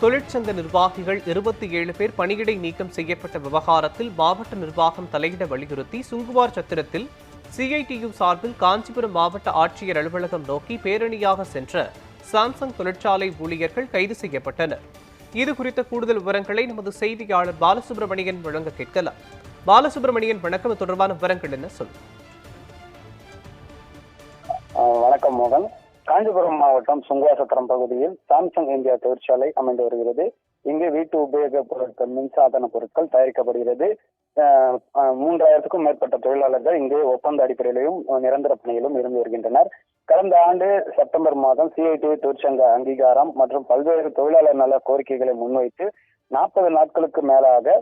தொழிற்சங்க நிர்வாகிகள் இருபத்தி ஏழு பேர் பணியிடை நீக்கம் செய்யப்பட்ட விவகாரத்தில் மாவட்ட நிர்வாகம் தலையிட வலியுறுத்தி சுங்குவார் சத்திரத்தில் சிஐடியு சார்பில் காஞ்சிபுரம் மாவட்ட ஆட்சியர் அலுவலகம் நோக்கி பேரணியாக சென்ற சாம்சங் தொழிற்சாலை ஊழியர்கள் கைது செய்யப்பட்டனர். இது குறித்த கூடுதல் விவரங்களை நமது செய்தியாளர் பாலசுப்ரமணியன் வழங்க கேட்கலாம். பாலசுப்ரமணியன் வணக்கம். தொடர்பான விவரங்கள் என்ன சொல்லு வணக்கம் மோகன். காஞ்சிபுரம் மாவட்டம் சுங்குவாசத்திரம் பகுதியில் சாம்சங் இந்தியா தொழிற்சாலை அமைந்து வருகிறது. இங்கு வீட்டு உபயோக பொருட்கள் மின்சாதன பொருட்கள் தயாரிக்கப்படுகிறது. மூன்றாயிரத்துக்கும் மேற்பட்ட தொழிலாளர்கள் இங்கு ஒப்பந்த அடிப்படையிலும் நிரந்தர பணியிலும் இருந்து வருகின்றனர். கடந்த ஆண்டு செப்டம்பர் மாதம் சிஐடி தொழிற்சங்க அங்கீகாரம் மற்றும் பல்வேறு தொழிலாளர் நல கோரிக்கைகளை முன்வைத்து நாற்பது நாட்களுக்கு மேலாக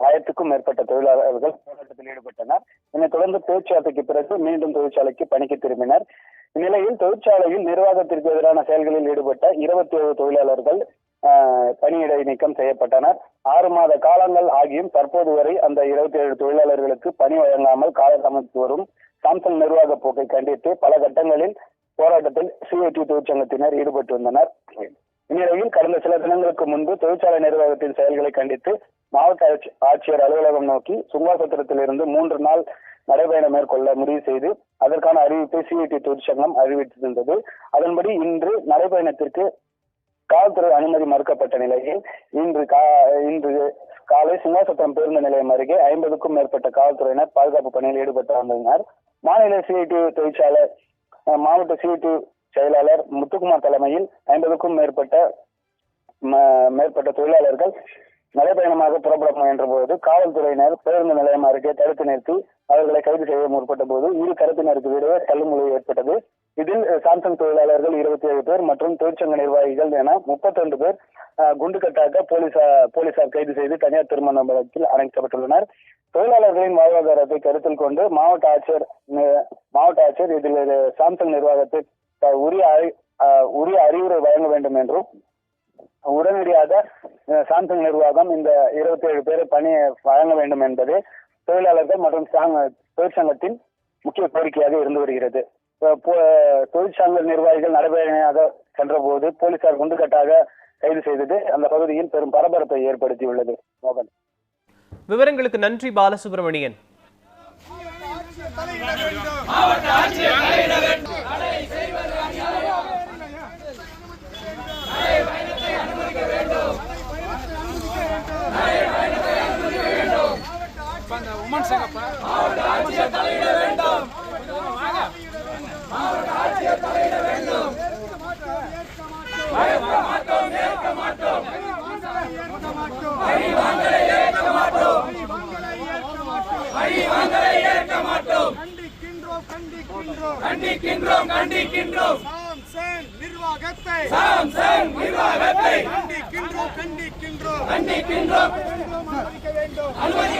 ஆயிரத்துக்கும் மேற்பட்ட தொழிலாளர்கள் போராட்டத்தில் ஈடுபட்டனர். இதனைத் தொடர்ந்து பேச்சுவார்த்தைக்கு பிறகு மீண்டும் தொழிற்சாலைக்கு பணிக்கு திரும்பினர். இந்நிலையில் தொழிற்சாலையில் நிர்வாகத்திற்கு எதிரான செயல்களில் ஈடுபட்ட இருபத்தி ஏழு தொழிலாளர்கள் பணியிடை நீக்கம் செய்யப்பட்டனர். ஆறு மாத காலங்கள் ஆகியும் தற்போது வரை அந்த இருபத்தி ஏழு தொழிலாளர்களுக்கு பணி வழங்காமல் காலதாமதித்து வரும் சாம்சங் நிர்வாக போக்கை கண்டித்து பல கட்டங்களில் போராட்டத்தில் சிஐடி தொழிற்சங்கத்தினர் ஈடுபட்டு வந்தனர். இந்நிலையில் கடந்த சில தினங்களுக்கு முன்பு தொழிற்சாலை நிர்வாகத்தின் செயல்களை கண்டித்து மாவட்ட ஆட்சி- ஆட்சியர் அலுவலகம் நோக்கி சுங்காசத்திரத்திலிருந்து மூன்று நாள் நடைபயணம் மேற்கொள்ள முடிவு செய்து அதற்கான அறிவிப்பை சிஐடி தொழிற்சங்கம் அறிவித்திருந்தது. அதன்படி இன்று நடைபயணத்திற்கு காவல்துறை அனுமதி மறுக்கப்பட்ட நிலையில் இன்று கா- இன்று காலை சிங்காசத்திரம் பேருந்து நிலையம் அருகே ஐம்பதுக்கும் மேற்பட்ட காவல்துறையினர் பாதுகாப்பு பணியில் ஈடுபட்டு வந்தனர் மாநில சிஐடி தொழிற்சாலை மாவட்ட சிஐடி செயலாளர் முத்துக்குமார் தலைமையில் ஐம்பதுக்கும் மேற்பட்ட மேற்பட்ட தொழிலாளர்கள் நடைபயணமாக புறப்பட முயன்ற போது காவல்துறையினர் பேருந்து நிலையம் அருகே தடுத்து நிறுத்தி அவர்களை கைது செய்ய முற்பட்ட போது இரு தரப்பினருக்கு இடையே தள்ளுமுறை ஏற்பட்டது. இதில் சாம்சங் தொழிலாளர்கள் இருபத்தி ஏழு பேர் மற்றும் தொழிற்சங்க நிர்வாகிகள் என முப்பத்தி ரெண்டு பேர் குண்டுகட்டாக போலீசார் போலீசார் கைது செய்து தனியார் திருமண வழக்கில் அணைக்கப்பட்டுள்ளனர் தொழிலாளர்களின் வாழ்வாதாரத்தை கருத்தில் கொண்டு மாவட்ட ஆட்சியர் மாவட்ட ஆட்சியர் இதில் சாம்சங் நிர்வாகத்தை உரிய உரிய அறிவுரை வழங்க வேண்டும் என்றும் உடனடியாக சாம்சங் நிர்வாகம் இந்த இருபத்தி ஏழு பேரை பணி வழங்க வேண்டும் என்பது தொழிலாளர்கள் மற்றும் சாங்க- தொழிற்சங்கத்தின் முக்கிய கோரிக்கையாக இருந்து வருகிறது. தொழிற்சங்க நிர்வாகிகள் நடைபயணமாக சென்றபோது போலீசார் குண்டுக்கட்டாக கைது செய்தது அந்த பகுதியில் பெரும் பரபரப்பை ஏற்படுத்தியுள்ளது. மோகன். விவரங்களுக்கு நன்றி பாலசுப்ரமணியன். கண்டிக்கின்றோம் கண்டிக்கின்றோம் கண்டிக்கின்றோம் கண்டிக்கின்றோம் சாம்சங் நிர்வாகத்தை சாம்சங் நிர்வாகத்தை கண்டிக்கின்றோம் கண்டிக்கின்றோம் கண்டிக்கின்றோம் அனுமதிக்க வேண்டும் அனுமதி